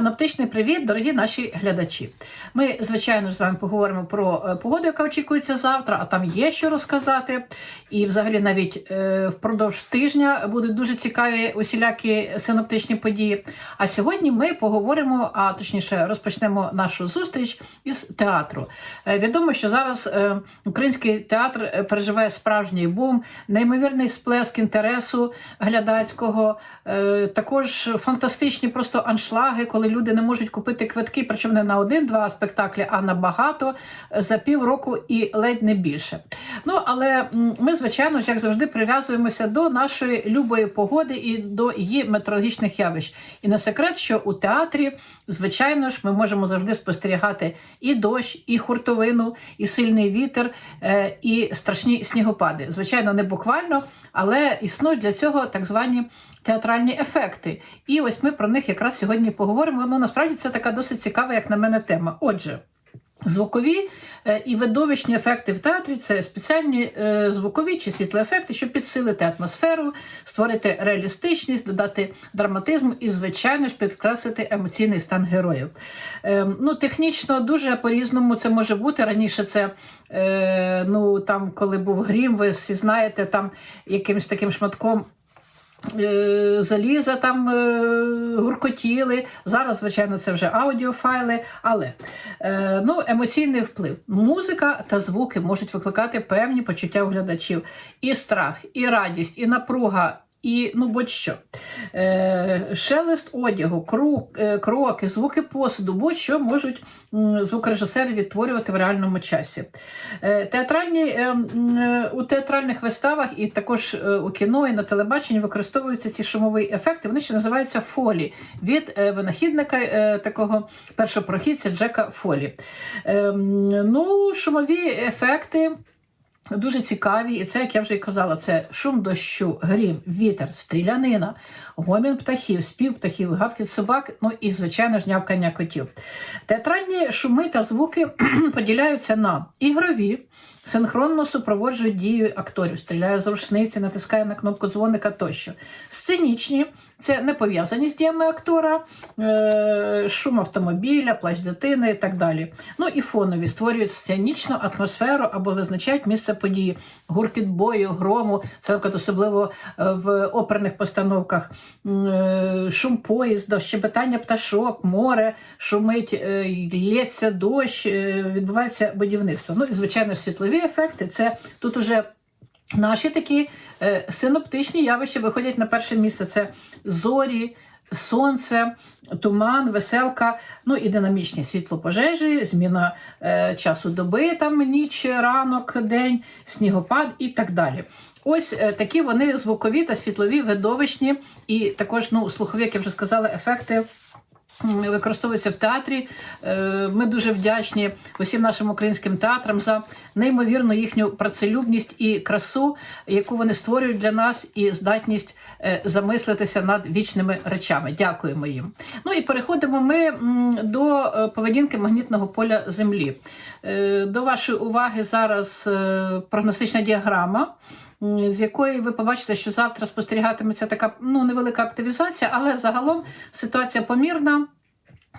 Синоптичний привіт, дорогі наші глядачі. Ми, звичайно з вами поговоримо про е, погоду, яка очікується завтра, а там є що розказати. І взагалі навіть е, впродовж тижня будуть дуже цікаві усілякі синоптичні події. А сьогодні ми поговоримо, а точніше, розпочнемо нашу зустріч із театру. Е, відомо, що зараз український театр переживає справжній бум, неймовірний сплеск інтересу глядацького, також фантастичні просто аншлаги, коли люди не можуть купити квитки, причому не на один-два спектаклі, а на багато е, за півроку і ледь не більше. Ну але ми, звичайно ж, як завжди, прив'язуємося до нашої любої погоди і до її метеорологічних явищ. І не секрет, що у театрі, звичайно ж, ми можемо завжди спостерігати і дощ, і хуртовину, і сильний вітер, е, і страшні снігопади. Звичайно, не буквально, але існують для цього так звані театральні ефекти. І ось ми про них якраз сьогодні поговоримо. Ну, насправді це така досить цікава, як на мене, тема. Отже. Звукові е, і видовищні ефекти в театрі це спеціальні е, звукові чи світлоефекти, щоб підсилити атмосферу, створити реалістичність, додати драматизм і, звичайно ж, підкреслити емоційний стан героїв. Е, ну, Технічно дуже по-різному це може бути. Раніше це, е, ну, там, коли був грім, ви всі знаєте, там якимось таким шматком. Е, Заліза там е, гуркотіли. Зараз, звичайно, це вже аудіофайли, але е, ну, емоційний вплив. Музика та звуки можуть викликати певні почуття у глядачів. І страх, і радість, і напруга. І ну будь-що. Е, шелест одягу, крук, е, кроки, звуки посуду, будь-що можуть звукорежисери відтворювати в реальному часі. Е, театральні, е, е, у театральних виставах і також е, у кіно і на телебаченні використовуються ці шумові ефекти. Вони ще називаються фолі від е, винахідника е, такого першопрохідця Джека Фолі. Е, ну, шумові ефекти. Дуже цікаві, і це, як я вже й казала, це шум дощу, грім, вітер, стрілянина, гомін птахів, спів птахів, гавкіт собак, ну і, звичайно ж, нявкання котів. Театральні шуми та звуки поділяються на ігрові, синхронно супроводжують дію акторів, стріляє з рушниці, натискає на кнопку дзвоника тощо. Сценічні це не пов'язані з діями актора, е, шум автомобіля, плач дитини і так далі. Ну і фонові створюють сценічну атмосферу або визначають місце події, гуркіт бою, грому, це особливо е, в оперних постановках, е, шум поїзда, щебетання пташок, море, шумить, лється дощ, відбувається будівництво. Ну і звичайно, світлові ефекти це тут уже. Наші такі е, синоптичні явища виходять на перше місце: це зорі, сонце, туман, веселка, ну і динамічні світлопожежі, зміна е, часу доби, там ніч, ранок, день, снігопад і так далі. Ось е, такі вони звукові та світлові, видовищні, і також ну, слухові, як я вже сказала, ефекти. М, Використовуються в театрі. Е, Ми дуже вдячні усім нашим українським театрам за неймовірну їхню працелюбність і красу, яку вони створюють для нас, і здатність е, замислитися над вічними речами. Дякуємо їм. Ну і переходимо ми до е, поведінки магнітного поля Землі. До вашої уваги зараз прогностична діаграма. З якої ви побачите, що завтра спостерігатиметься така ну невелика активізація, але загалом ситуація помірна.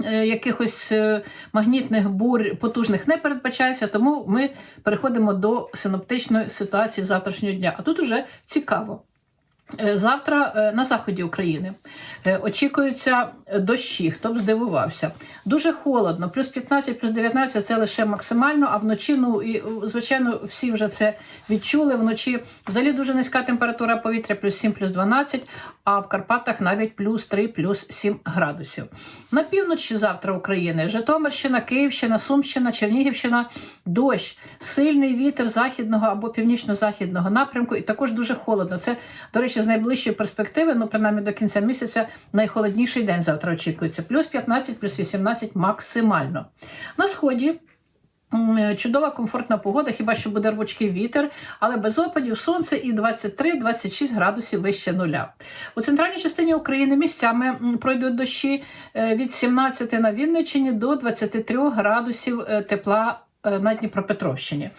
Е, Якихось е, магнітних бур потужних не передбачається, тому ми переходимо до синоптичної ситуації завтрашнього дня. А тут уже цікаво. Е, Завтра е, на заході України е, очікуються дощі, хто б здивувався. Дуже холодно, плюс 15, плюс 19 це лише максимально, а вночі, ну і звичайно, всі вже це відчули. Вночі взагалі дуже низька температура повітря, плюс 7, плюс 12, а в Карпатах навіть плюс 3, плюс 7 градусів. На півночі завтра України Житомирщина, Київщина, Сумщина, Чернігівщина, дощ, сильний вітер західного або північно-західного напрямку, і також дуже холодно. Це, до речі, з найближчої перспективи, ну принаймні до кінця місяця, найхолодніший день завтра очікується. Плюс 15, плюс 18 максимально. На сході. Чудова комфортна погода, хіба що буде рвучкий вітер, але без опадів сонце і 23-26 градусів вище нуля. У центральній частині України місцями пройдуть дощі е, від 17 на Вінниччині до 23 градусів е, тепла е, на Дніпропетровщині.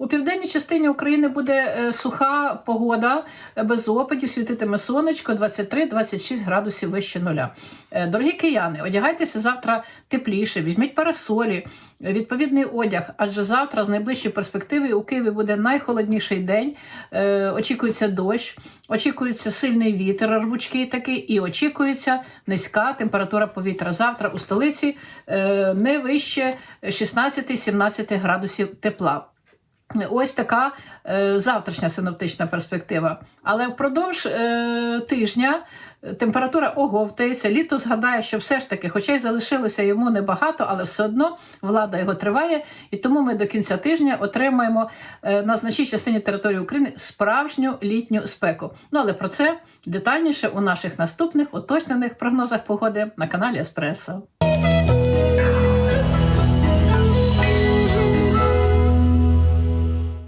У південній частині України буде е, суха погода е, без опадів, світитиме сонечко 23-26 градусів вище нуля. Е, Дорогі кияни, одягайтеся завтра тепліше, візьміть парасолі, відповідний одяг, адже завтра з найближчої перспективи у Києві буде найхолодніший день. Очікується дощ, очікується сильний вітер, рвучкий такий, і очікується низька температура повітря. Завтра у столиці не вище 16-17 градусів тепла. Ось така е, завтрашня синоптична перспектива. Але впродовж е, тижня е, температура оговтається. Літо згадає, що все ж таки, хоча й залишилося йому небагато, але все одно влада його триває, і тому ми до кінця тижня отримаємо е, на значній частині території України справжню літню спеку. Ну але про це детальніше у наших наступних уточнених прогнозах погоди на каналі Еспресо.